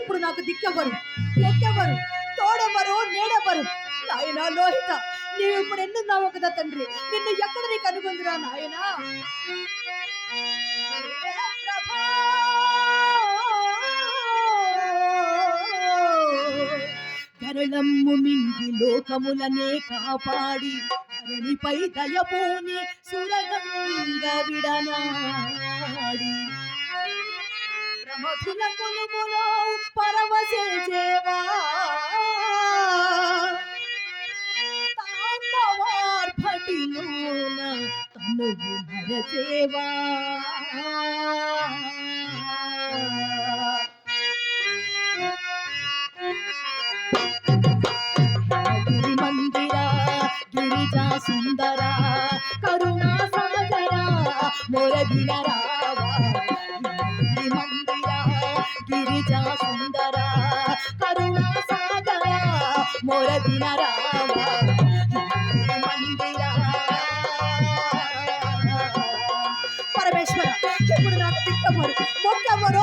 ఇప్పుడు నాకు దిక్కెవ్వరు ఎక్కెవ్వరు తోడెవ్వరు నేడెవ్వరు. నాయనా లోహిత నీవు ఇప్పుడు ఎన్నున్నావు కదా తండ్రి? నిన్ను ఎక్కడ నీకు అనుకుందిరా నాయనా? ఏ మింగి లోకములనే కాపాడి ధరణిపై దయపోని సురగంగ విడనాడి. ప్రమథుల కొలుములో పరవశించేవా తాండవార్భటిలోన తనువు మరచేవా పరమేశ్వర ఇప్పుడు నాకు తిక్కమరు మొక్కమరు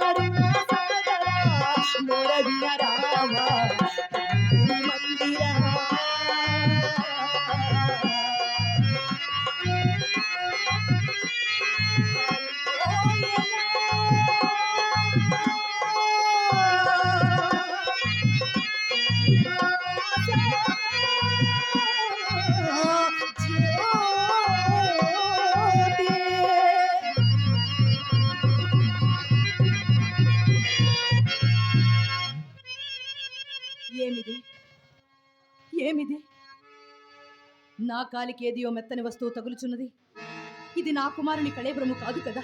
కరుణా సాగరా మొరవిన రామ ఏమిది? నా కాలికి ఏదియో మెత్తని వస్తువు తగులుచున్నది. ఇది నా కుమారుని కళేబ్రము కాదు కదా?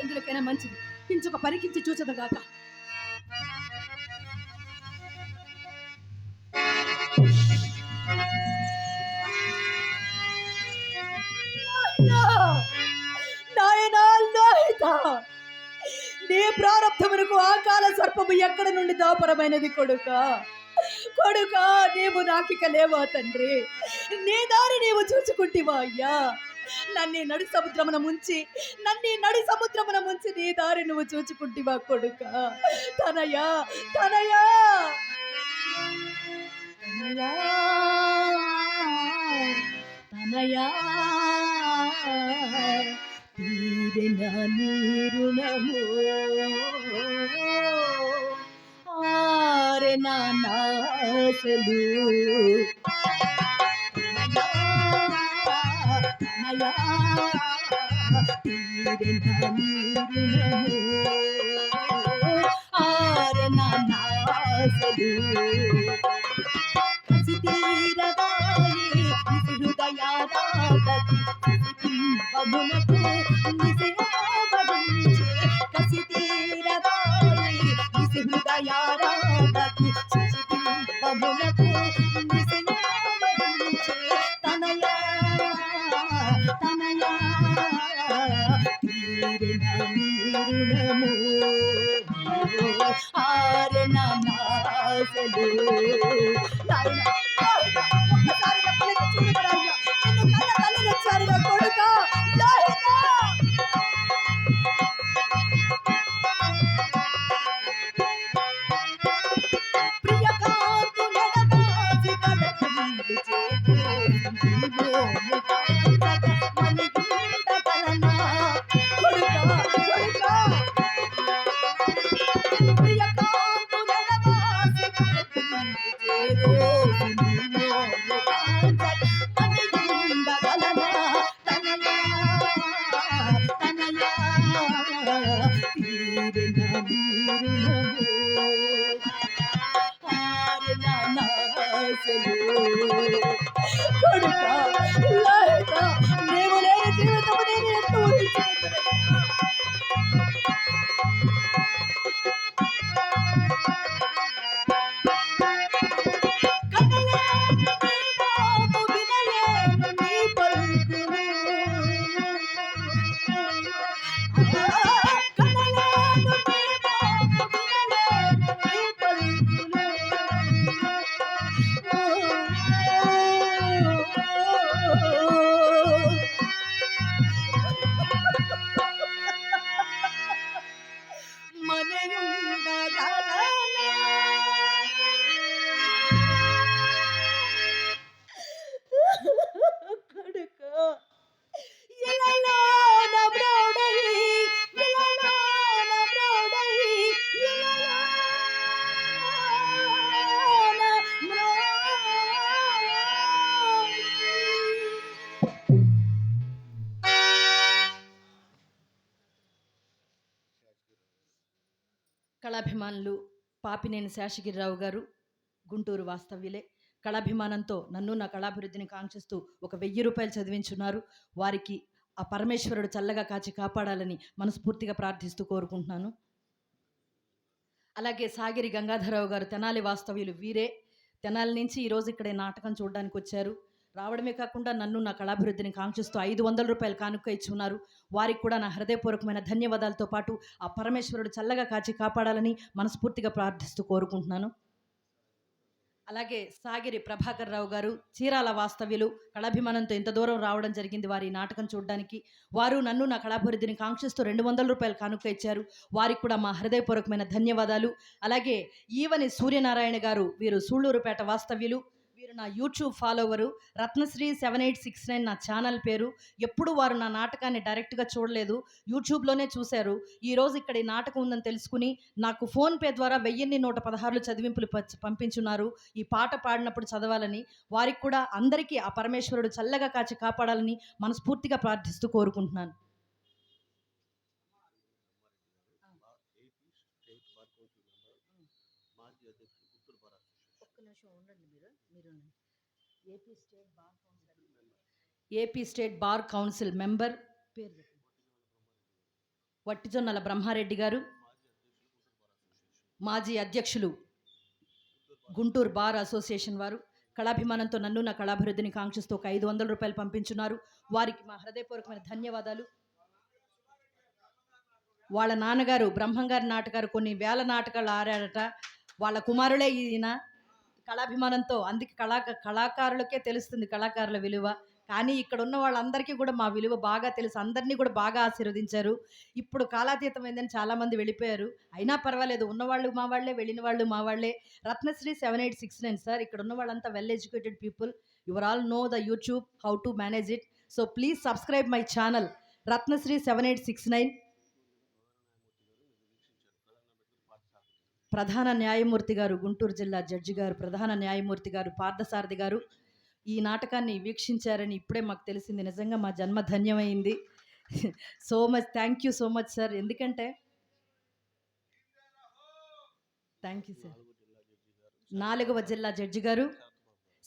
ఎందులకైనా మంచిది. ఇంచొక పరికించి చూచదగాక నీ ప్రారంభమునకు ఆకాల సర్పము ఎక్కడ నుండి దాపరమైనది కొడుక? కొడుక నీవు నాకిక లేవా తండ్రి? నీ దారి నీవు చూసుకుంటివా అయ్యా? నన్ను నడు సముద్రమున ముంచి నన్ను నడు సముద్రమున ముంచి నీ దారి నువ్వు చూచుకుంటివా కొడుక? తనయా తనయా! తనయా తనయా! తీరిన నీరుణము నాశలు తనయా నాశలు తీరదాయి బింబమునకు నిశయావరించే తనయా తనయా తీరిన తీరిన రుణము ఆరణ కళాభిమానులు పాపినేని శేషగిరిరావు గారు గుంటూరు వాస్తవ్యులే. కళాభిమానంతో నన్ను నా కళాభివృద్ధిని కాంక్షిస్తూ ఒక వెయ్యి రూపాయలు చదివించున్నారు. వారికి ఆ పరమేశ్వరుడు చల్లగా కాచి కాపాడాలని మనస్ఫూర్తిగా ప్రార్థిస్తూ కోరుకుంటున్నాను. అలాగే సాగిరి గంగాధరరావు గారు తెనాలి వాస్తవ్యులు వీరే. తెనాలి నుంచి ఈరోజు ఇక్కడ నాటకం చూడడానికి వచ్చారు. రావడమే కాకుండా నన్ను నా కళాభివృద్ధిని కాంక్షిస్తూ ఐదు వందల రూపాయలు కానుక ఇచ్చున్నారు. వారికి కూడా నా హృదయపూర్వకమైన ధన్యవాదాలతో పాటు ఆ పరమేశ్వరుడు చల్లగా కాచి కాపాడాలని మనస్ఫూర్తిగా ప్రార్థిస్తూ కోరుకుంటున్నాను. అలాగే సాగిరి ప్రభాకర్ రావు గారు చీరాల వాస్తవ్యులు కళాభిమానంతో ఇంత దూరం రావడం జరిగింది వారి నాటకం చూడడానికి. వారు నన్ను నా కళాభివృద్ధిని కాంక్షిస్తూ రెండు వందల రూపాయలు కానుక ఇచ్చారు. వారికి కూడా మా హృదయపూర్వకమైన ధన్యవాదాలు. అలాగే ఈవని సూర్యనారాయణ గారు వీరు సూళ్ళూరుపేట వాస్తవ్యులు మీరు నా YouTube follower Ratnasri seven eight six nine నా ఛానల్ పేరు. ఎప్పుడు వారు నా నాటకాన్ని డైరెక్ట్గా చూడలేదు. యూట్యూబ్లోనే చూశారు. ఈరోజు ఇక్కడ ఈ నాటకం ఉందని తెలుసుకుని నాకు ఫోన్పే ద్వారా వెయ్యిన్ని నూట పదహారులు చదివింపులు పంపించున్నారు. ఈ పాట పాడినప్పుడు చదవాలని వారికి కూడా అందరికీ ఆ పరమేశ్వరుడు చల్లగా కాచి కాపాడాలని మనస్ఫూర్తిగా ప్రార్థిస్తూ కోరుకుంటున్నాను. AP state bar council member పేరు. వట్టిజొన్నల బ్రహ్మారెడ్డి గారు. మాజీ అధ్యక్షులు గుంటూరు బార్ అసోసియేషన్ వారు. కళాభిమానంతో నన్ను నా కళాభివృద్ధిని కాంక్షిస్తూ ఒక ఐదు వందల రూపాయలు పంపించున్నారు. వారికి మా హృదయపూర్వకమైన ధన్యవాదాలు. వాళ్ళ నాన్నగారు బ్రహ్మంగారి నాటకారు కొన్ని వేల నాటకాలు ఆడాడట వాళ్ళ కుమారులే ఈయన. కళాభిమానంతో అందుకే కళా కళాకారులకే తెలుస్తుంది కళాకారుల విలువ. కానీ ఇక్కడ ఉన్న వాళ్ళందరికీ కూడా మా విలువ బాగా తెలుసు. అందరినీ కూడా బాగా ఆశీర్వదించారు. ఇప్పుడు కాలాతీతమైందని చాలామంది వెళ్ళిపోయారు. అయినా పర్వాలేదు. ఉన్నవాళ్ళు మా వాళ్ళే వెళ్ళిన వాళ్ళు మా వాళ్ళే. Ratnasri seven eight six nine sir ఇక్కడ ఉన్న వాళ్ళంతా well educated people. Your all know the YouTube how to manage it. So please subscribe my channel Ratnasri seven eight six nine. ప్రధాన న్యాయమూర్తి గారు గుంటూరు జిల్లా జడ్జి గారు ప్రధాన న్యాయమూర్తి గారు పార్థసారథి గారు ఈ నాటకాన్ని వీక్షించారని ఇప్పుడే మాకు తెలిసింది. నిజంగా మా జన్మ ధన్యమైంది. So much thank you so much sir. ఎందుకంటే థ్యాంక్ యూ సార్. నాలుగవ జిల్లా జడ్జి గారు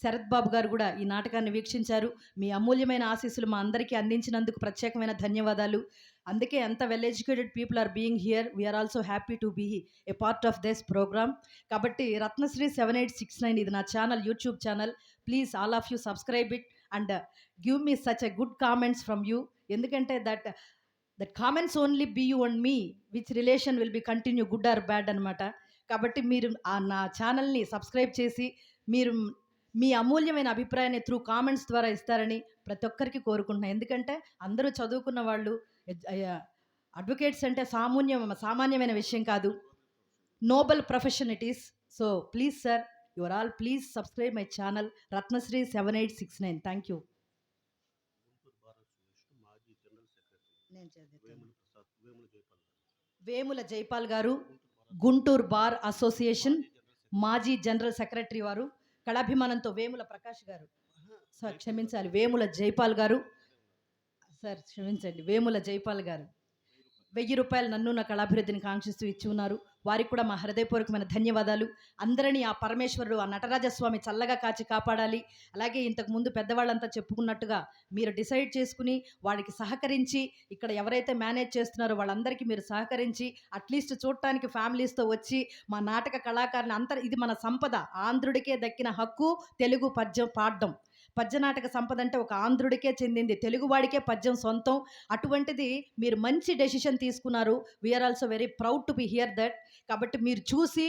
శరత్ బాబు గారు కూడా ఈ నాటకాన్ని వీక్షించారు. మీ అమూల్యమైన ఆశీస్సులు మా అందరికీ అందించినందుకు ప్రత్యేకమైన ధన్యవాదాలు. అందుకే అంత well educated people are being here we are also happy to be a part of this programme కాబట్టి Ratnasri seven eight six nine ఇది నా channel YouTube channel please all of you subscribe it and give me such a good comments from you ఎందుకంటే that that comments only be you and me which relation will be continue good or bad అనమాట కాబట్టి మీరు ఆ నా ఛానల్ని subscribe చేసి మీరు మీ అమూల్యమైన అభిప్రాయాన్ని త్రూ కామెంట్స్ ద్వారా ఇస్తారని ప్రతి ఒక్కరికి కోరుకుంటున్నాను ఎందుకంటే అందరూ చదువుకున్న వాళ్ళు అడ్వకేట్స్ అంటే సామాన్యం సామాన్యమైన విషయం కాదు. Noble profession it is so please sir your all please subscribe my channel Ratnasri seven eight six nine thank you Vemula Jaipal గారు. గుంటూరు బార్ అసోసియేషన్ మాజీ జనరల్ సెక్రటరీ వారు. కళాభిమానంతో వేముల ప్రకాష్ గారు. సార్ క్షమించాలి. వేముల జైపాల్ గారు. సార్ క్షమించండి. వేముల జైపాల్ గారు. వెయ్యి రూపాయలు నన్ను నా కళాభివృద్ధిని కాంక్షిస్తూ ఇచ్చి ఉన్నారు. వారికి కూడా మా హృదయపూర్వకమైన ధన్యవాదాలు. అందరినీ ఆ పరమేశ్వరుడు ఆ నటరాజస్వామి చల్లగా కాచి కాపాడాలి. అలాగే ఇంతకు ముందు పెద్దవాళ్ళంతా చెప్పుకున్నట్టుగా మీరు డిసైడ్ చేసుకుని వాడికి సహకరించి ఇక్కడ ఎవరైతే మేనేజ్ చేస్తున్నారో వాళ్ళందరికీ మీరు సహకరించి అట్లీస్ట్ చూడటానికి ఫ్యామిలీస్తో వచ్చి మా నాటక కళాకారుని అంత ఇది మన సంపద. ఆంధ్రుడికే దక్కిన హక్కు తెలుగు పద్యం పాడడం. పద్యనాటక సంపద అంటే ఒక ఆంధ్రుడికే చెందింది తెలుగువాడికే పద్యం సొంతం. అటువంటిది మీరు మంచి డెసిషన్ తీసుకున్నారు. We are also very proud to be here that కాబట్టి మీరు చూసి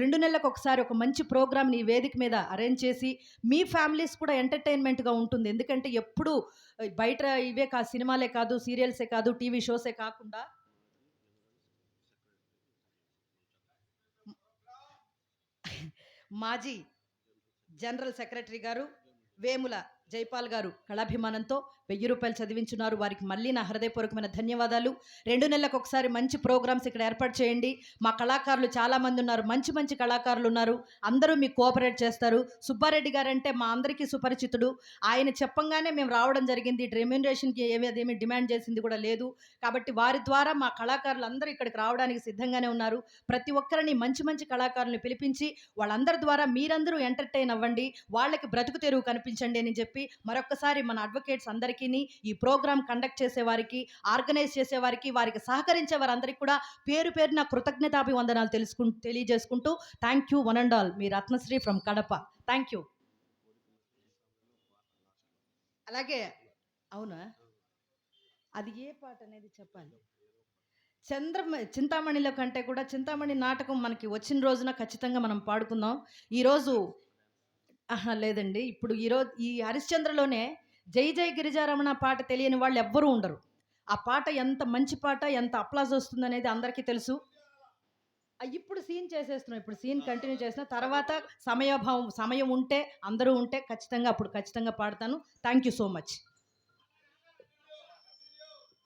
రెండు నెలలకు ఒకసారి ఒక మంచి ప్రోగ్రామ్ని నీ వేదిక మీద అరేంజ్ చేసి మీ ఫ్యామిలీస్ కూడా ఎంటర్టైన్మెంట్గా ఉంటుంది. ఎందుకంటే ఎప్పుడు బయట ఇవే కా సినిమాలే కాదు సీరియల్సే కాదు టీవీ షోసే కాకుండా మాజీ జనరల్ సెక్రటరీ గారు వేముల జైపాల్ గారు కళాభిమానంతో వెయ్యి రూపాయలు చదివించున్నారు. వారికి మళ్ళీ నా హృదయపూర్వకమైన ధన్యవాదాలు. రెండు నెలలకు ఒకసారి మంచి ప్రోగ్రామ్స్ ఇక్కడ ఏర్పాటు చేయండి. మా కళాకారులు చాలామంది ఉన్నారు. మంచి మంచి కళాకారులు ఉన్నారు. అందరూ మీకు కోఆపరేట్ చేస్తారు. సుబ్బారెడ్డి గారు అంటే మా అందరికీ సుపరిచితుడు. ఆయన చెప్పంగానే మేము రావడం జరిగింది. రెమ్యూనరేషన్కి ఏమేదేమి డిమాండ్ చేసింది కూడా లేదు. కాబట్టి వారి ద్వారా మా కళాకారులు అందరూ ఇక్కడికి రావడానికి సిద్ధంగానే ఉన్నారు. ప్రతి ఒక్కరిని మంచి మంచి కళాకారులను పిలిపించి వాళ్ళందరి ద్వారా మీరందరూ ఎంటర్టైన్ అవ్వండి. వాళ్ళకి బ్రతుకు తెరువు కనిపించండి అని చెప్పి మరొకసారి మన అడ్వకేట్స్ అందరికీ ఈ ప్రోగ్రామ్ కండక్ట్ చేసేవారికి ఆర్గనైజ్ చేసేవారికి వారికి సహకరించే వారందరికీ కూడా పేరు పేరున కృతజ్ఞతాభివందనాలు తెలుసుకు తెలియజేసుకుంటూ thank you one and all. Me Ratnasri from Kadapa. Thank you. అలాగే అవునా? అది ఏ పాట అనేది చెప్పాలి? చంద్ర చింతామణిలో కంటే కూడా చింతామణి నాటకం మనకి వచ్చిన రోజున ఖచ్చితంగా మనం పాడుకుందాం. ఈరోజు ఆహా లేదండి. ఇప్పుడు ఈరోజు ఈ హరిశ్చంద్రలోనే జై జై గిరిజారమణ పాట తెలియని వాళ్ళు ఎవ్వరూ ఉండరు. ఆ పాట ఎంత మంచి పాట ఎంత అప్లాజ్ వస్తుంది అనేది అందరికీ తెలుసు. ఇప్పుడు సీన్ చేసేస్తున్నాం. ఇప్పుడు సీన్ కంటిన్యూ చేసిన తర్వాత సమయభావం సమయం ఉంటే అందరూ ఉంటే ఖచ్చితంగా అప్పుడు ఖచ్చితంగా పాడతాను. Thank you so much.